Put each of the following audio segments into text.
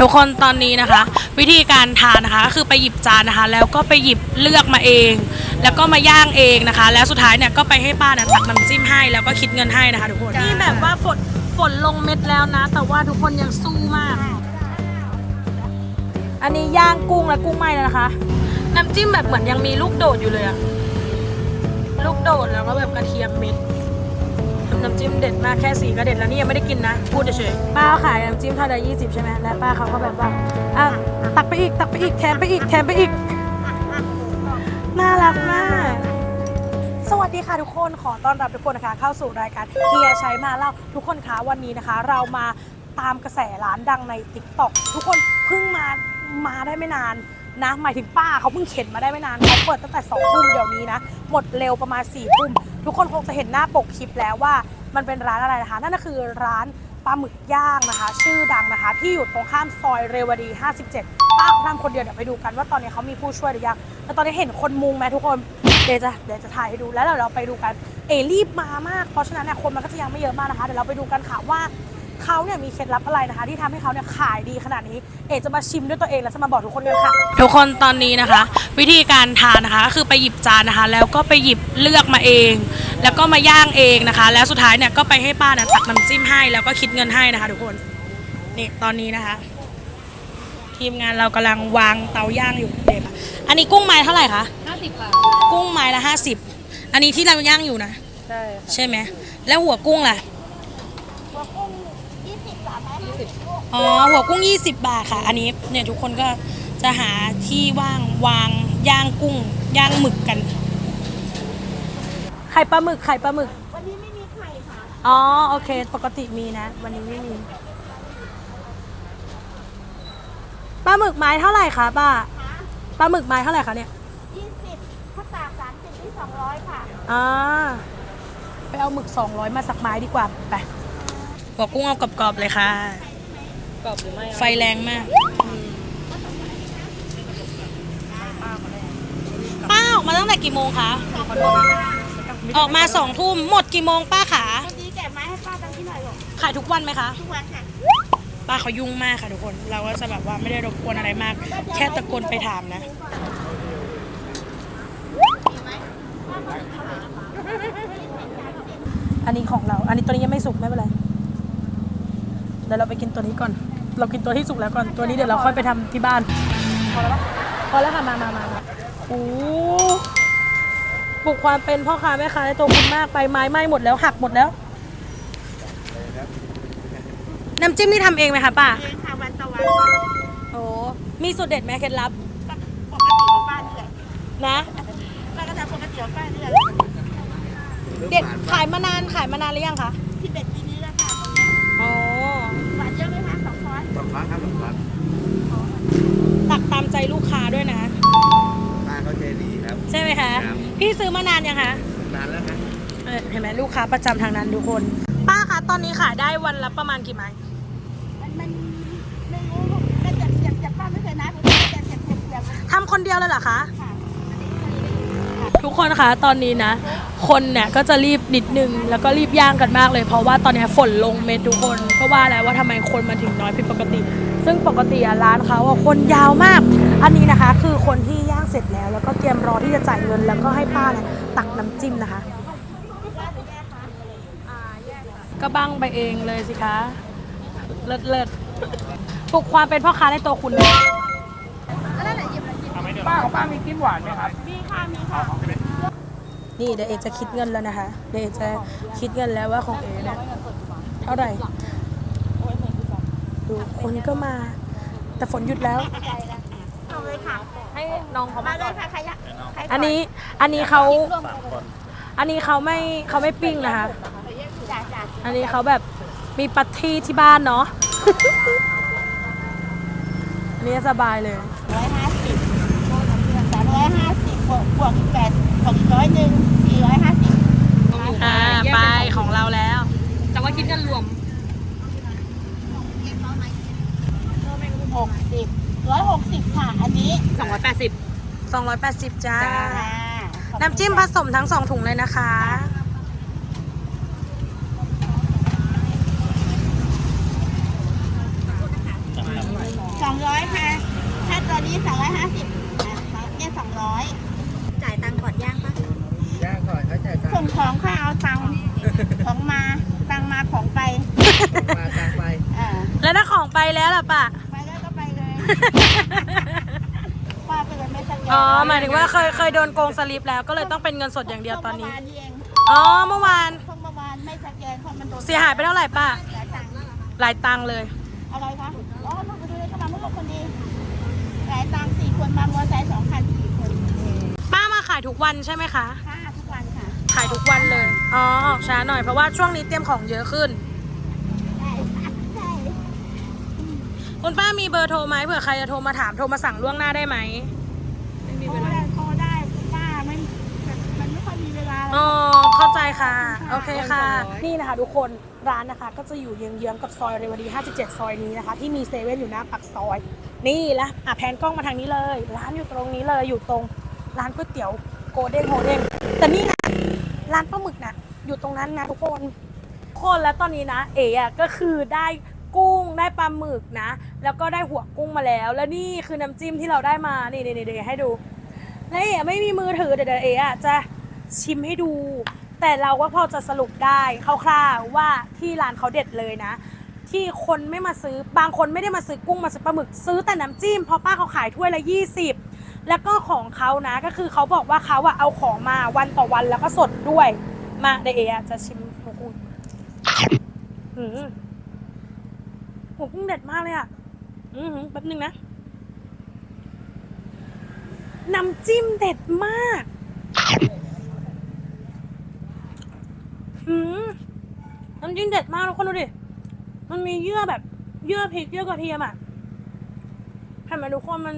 ทุกคนตอนนี้นะคะ วิธีการทานนะคะก็คือไปหยิบจานนะคะ แล้วก็ไปหยิบเลือกมาเอง แล้วก็มาย่างเองนะคะ แล้วสุดท้ายเนี่ยก็ไปให้ป้าเนี่ยตักน้ำจิ้มให้แล้วก็คิดเงินให้นะคะทุกคนนี่แบบว่าฝนฝนลงเม็ดแล้วนะ แต่ว่าทุกคนยังสู้มาก อันนี้ย่างกุ้งและกุ้งไหม้แล้วนะคะ น้ำจิ้มแบบเหมือนยังมีลูกโดดอยู่เลยอะลูกโดดแล้วก็แบบกระเทียมเม็ด น้ำจิ้มเด็ดมากแค่สีก็เด็ดแล้วนี่ยังไม่ได้กินนะ พูดเฉยๆป้าขายน้ำจิ้มเท่าไหร่ยี่สิบใช่ไหมแล้วป้าเขาก็แบบว่าอะตักไปอีกตักไปอีกแถมไปอีกแถมไปอีก น่ารักมาก สวัสดีค่ะทุกคนขอต้อนรับทุกคนนะคะ เข้าสู่รายการเฮียใชัยมาเล่าทุกคนคะวันนี้นะคะ เรามาตามกระแสร้านดังใน t ิ k t o k ทุกคนเพิ่งมามาได้ไม่นานนะหมายถึงป้าเขาเพิ่งเข็นมาได้ไม่นานเขาเปิดตั้งแต่สองทุ่มเดี๋ยวนี้นะ หมดเร็วประมาณ4ี่ทุ่ม ทุกคนคงจะเห็นหน้าปกคลิปแล้วว่ามันเป็นร้านอะไรนะคะ นั่นก็คือร้านปลาหมึกย่างนะคะ ชื่อดังนะคะ ที่อยู่ตรงข้ามซอยเรวดี 57 ป้าเขาทำคนเดียวเดี๋ยวไปดูกันว่าตอนนี้เขามีผู้ช่วยหรือยังแล้วตอนนี้เห็นคนมุงไหมทุกคนเดี๋ยวจะเดี๋ยวจะถ่ายให้ดูแล้วเดี๋ยวเราไปดูกันเอรีบมามากเพราะฉะนั้นเนี่ยคนมันก็จะยังไม่เยอะมากนะคะเดี๋ยวเราไปดูกันค่ะว่าเขาเนี่ยมีเคล็ดลับอะไรนะคะ ที่ทำให้เขาเนี่ยขายดีขนาดนี้ เอกจะมาชิมด้วยตัวเองแล้วจะมาบอกทุกคนกันค่ะ ทุกคนตอนนี้นะคะ วิธีการทานนะคะก็คือไปหยิบจานนะคะ แล้วก็ไปหยิบเลือกมาเอง แล้วก็มาย่างเองนะคะ แล้วสุดท้ายเนี่ยก็ไปให้ป้าเนี่ยตักน้ำจิ้มให้แล้วก็คิดเงินให้นะคะ ทุกคนนี่ตอนนี้นะคะ ทีมงานเรากำลังวางเตาย่างอยู่เด็กอันนี้กุ้งไม้เท่าไหร่คะ50บาทกุ้งไม้ละห้าสิบอันนี้ที่เราย่างอยู่นะ ใช่ใช่ไหมแล้วหัวกุ้งล่ะ อ๋อหัวกุ้ง 20 บาทค่ะ อันนี้เนี่ยทุกคนก็จะหาที่ว่างวางย่างกุ้งย่างหมึกกัน ไข่ปลาหมึกไข่ปลาหมึก วันนี้ไม่มีไข่ค่ะ อ๋อโอเค ปกติมีนะ วันนี้ไม่มีปลาหมึกไม้เท่าไหร่คะป้าปลาหมึกไม้เท่าไหร่คะเนี่ย20ถ้าตาก30ที่200ค่ะ อ่าไปเอาหมึก 200 มาสักไม้ดีกว่าไปหัวกุ้งเอากรอบๆเลยค่ะ กรอบหรือไม่ไฟแรงมาก ป้าออกมาตั้งแต่กี่โมงคะ ออกมาสองทุ่มหมดกี่โมงป้าขาวันนี้แกะไม้ให้ป้าตั้งที่หน่อยหรอกขายทุกวันไหมคะ ทุกวันค่ะ ป้าเขายุ่งมากค่ะทุกคน เราก็จะแบบว่าไม่ได้รบกวนอะไรมาก แค่ตะโกนไปถามนะอันนี้ของเรา อันนี้ตัวนี้ยังไม่สุกไม่เป็นไร เดี๋ยวเราไปกินตัวนี้ก่อน เรากินตัวที่สุกแล้วก่อน ตัวนี้เดี๋ยวเราค่อยไปทำที่บ้าน พอแล้วปะพอแล้วค่ะ มามามามาโอ้ปลุกความเป็นพ่อค้าแม่ค้าในตัวคุณมากไปไม้ไหม้หมดแล้วหักหมดแล้ว น้ำจิ้มนี่ทำเองไหมคะป้า เองค่ะวันต่อวันโอ้มีสูตรเด็ดไหมเคล็ดลับ ปกติของป้านี่แหละนะ ป้าก็ทำปกติของป้านี่แหละเด็ดขายมานานขายมานานหรือยังคะ ที่เบ็ดปีนี้แล้ ซื้อมานานยังคะนานแล้วครับเออเห็นไหมลูกค้าประจำทางนั้นทุกคน ป้าคะตอนนี้ขายได้วันละประมาณกี่ไม้มันมันไม่รู้แต่จากจากจากป้าไม่เคยนะผมแต่จากจากจากทำคนเดียวเลยเหรอคะค่ะทุกคนคะตอนนี้นะ คนเนี่ยก็จะรีบนิดนึงแล้วก็รีบย่างกันมากเลยเพราะว่าตอนนี้ฝนลงเม็ดทุกคน ก็ว่าแล้วว่าทำไมคนมาถึงน้อยผิดปกติ ซึ่งปกติอะร้านเขาอะคนยาวมาก อันนี้นะคะ คือคนที่ย่างเสร็จแล้ว แล้วก็เตรียมรอที่จะจ่ายเงิน แล้วก็ให้ป้าเนี่ยตักน้ำจิ้มนะคะก็บ้างไปเองเลยสิคะ เลิศเลิศปลุกความเป็นพ่อค้าในตัวคุณเลยป้าของป้ามีกิ้นหวานไหมครับ มีค่ะ มีค่ะ นี่เดี๋ยวเอจะคิดเงินแล้วนะคะ เดี๋ยวเอจะคิดเงินแล้วว่าของเอเนี่ยเท่าไหร่ ดูคนก็มา แต่ฝนหยุดแล้ว เอาเลยค่ะ ให้น้องเขามามาเลก่อยนค่ะใครอยากใครก่อันนี้อันนี้เขาอันนี้เขาไม่เขาไม่ปิ้งนะคะจ้าจ้าอันนี้เขาแบบมีปัตที่ที่บ้านเนาะ อันนี้สบายเลย 260 ค่ะ อันนี้280 280 จ้า ขอบคุณน้ำจิ้มผสมทั้งสองถุงเลยนะคะสองร้อยค่ะ ถ้าตัวนี้ 250นะคะเนี่ย200 จ่ายตังค์ก่อนย่างปะย่างก่อนเขาจ่ายตังส่งของค่ะเอาตังค์ของมา ตังค์มาของไป มาตังไปแล้วถ้าของไปแล้วล่ะปะ ปเลยป้าไปเลยไม่สแกนอ๋อหมายถึงว่าเคยเคยโดนโกงสลิปแล้วก็เลยต้องเป็นเงินสดอย่างเดียวตอนนี้เมื่อวานนี่เองอ๋อเมื่อวานเพิ่งเมื่อวานไม่สแกนเพราะมันโดนเสียหายไปเท่าไหร่ป้าหลายตังค์หลายตังค์เลย อะไรคะอ๋อลูกไปดูเลยเข้ามาเมื่อคนดีหลายตังค์สี่คนมามอเตอร์ไซค์สองคันสี่คนป้ามาขายทุกวันใช่ไหมคะ ค่าทุกวันค่ะ ขายทุกวันเลย อ๋อออกช้าหน่อยเพราะว่าช่วงนี้เตรียมของเยอะขึ้น ใช่ค่ะใช่ คุณป้ามีเบอร์โทรไหมเผื่อใครจะโทรมาถามโทรมาสั่งล่วงหน้าได้ไหมโทรได้โทรได้ป้าไม่มันไม่ค่อยมีเวลาอ๋อเข้าใจค่ะ โอเคค่ะ นี่นะคะทุกคนร้านนะคะ ก็จะอยู่เยื้องๆกับซอยเรวดี 57 ซอยนี้นะคะ ที่มีเซเว่นอยู่หน้าปากซอย นี่ละอะแผนกล้องมาทางนี้เลย ร้านอยู่ตรงนี้เลยอยู่ตรงร้านก๋วยเตี๋ยวโกเด้งโฮเด้งแต่นี่นะร้านปลาหมึกนะอยู่ตรงนั้นนะทุกคนทุกคนแล้วตอนนี้นะ เอ๋อะก็คือได้ กุ้งได้ปลาหมึกนะ แล้วก็ได้หัวกุ้งมาแล้ว แล้วนี่คือน้ำจิ้มที่เราได้มา นี่นี่นี่เดี๋ยวให้ดูแล้วเอ๋ไม่มีมือถือเดี๋ยวเดี๋ยวเอ๋อะจะชิมให้ดู แต่เราก็พอจะสรุปได้คร่าวๆว่าที่ร้านเขาเด็ดเลยนะ ที่คนไม่มาซื้อบางคนไม่ได้มาซื้อกุ้งมาซื้อปลาหมึกซื้อแต่น้ำจิ้มเพราะป้าเขาขายถ้วยละ20 แล้วก็ของเขานะก็คือเขาบอกว่าเขาอะเอาของมาวันต่อวันแล้วก็สดด้วย มาเดี๋ยวเอ๋จะชิมหัวกุ้งหืม หัวกุ้งเด็ดมากเลยอะอือแป๊บนึงนะน้ำจิ้มเด็ดมากหืมน้ำจิ้มเด็ดมากทุกคนดูดิ มันมีเยื่อแบบ เยื่อพริกเยื่อกระเทียมอะเห็นไหมทุกคนมัน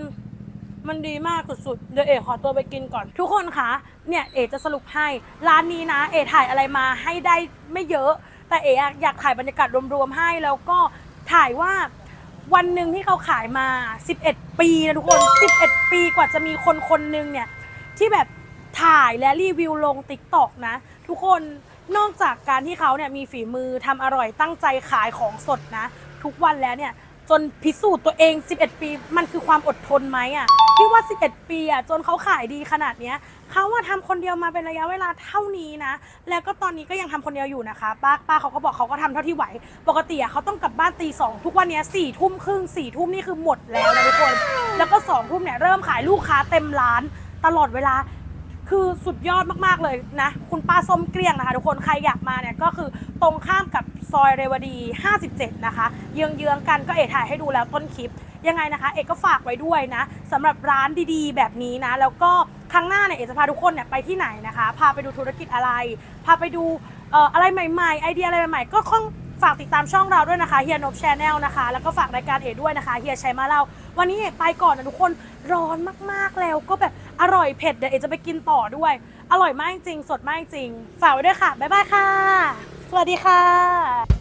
มันดีมากสุดๆ เดี๋ยวเอ๋ขอตัวไปกินก่อน ทุกคนคะเนี่ยเอ๋จะสรุปให้ ร้านนี้นะ เอ๋ถ่ายอะไรมาให้ได้ไม่เยอะ แต่เอ๋อยากถ่ายบรรยากาศรวมๆให้แล้วก็ ถ่ายว่าวันหนึ่งที่เขาขายมา 11 ปีนะทุกคน 11 ปีกว่าจะมีคนคนหนึ่งเนี่ย ที่แบบถ่ายและรีวิวลงติ๊กต็อกนะ ทุกคนนอกจากการที่เขาเนี่ยมีฝีมือทำอร่อยตั้งใจขายของสดนะ ทุกวันแล้วเนี่ย จนพิสูจน์ตัวเอง 11 ปี มันคือความอดทนไหมอะ่ะที่ว่า 11 ปีอะ่ะจนเขาขายดีขนาดเนี้ยเขาว่าทำคนเดียวมาเป็นระยะเวลาเท่านี้นะ แล้วก็ตอนนี้ก็ยังทำคนเดียวอยู่นะคะ ป้าป้าเขาก็บอกเขาก็ทำเท่าที่ไหว ปกติอะเขาต้องกลับบ้านตีสองทุกวันนี้สี่ทุ่มครึ่งสี่ทุ่มนี่คือหมดแล้วนะทุกคน แล้วก็สองทุ่มเนี่ยเริ่มขายลูกค้าเต็มร้านตลอดเวลา คือสุดยอดมากๆเลยนะ คุณป้าส้มเกลี้ยงนะคะ ทุกคนใครอยากมาเนี่ยก็คือตรงข้ามกับซอยเรวดี 57 นะคะ เยื้องๆกันก็เอกถ่ายให้ดูแล้วต้นคลิป ยังไงนะคะ เอกก็ฝากไว้ด้วยนะสำหรับร้านดีๆ แบบนี้นะ แล้วก็ครั้งหน้าเนี่ยเอกจะพาทุกคนเนี่ยไปที่ไหนนะคะ พาไปดูธุรกิจอะไร พาไปดูอะไรใหม่ๆ ไอเดียอะไรใหม่ๆ ก็ข้องฝากติดตามช่องเราด้วยนะคะเฮียนบชแนลนะคะ แล้วก็ฝากรายการเอกด้วยนะคะเฮียชัยมาเล่าวันนี้เอกไปก่อนนะทุกคนร้อนมากๆแล้วก็แบบ อร่อยเผ็ดเดี๋ยวเอจะไปกินต่อด้วย อร่อยมากจริง สดมากจริง ฝากไว้ด้วยค่ะ บ๊ายบายค่ะ สวัสดีค่ะ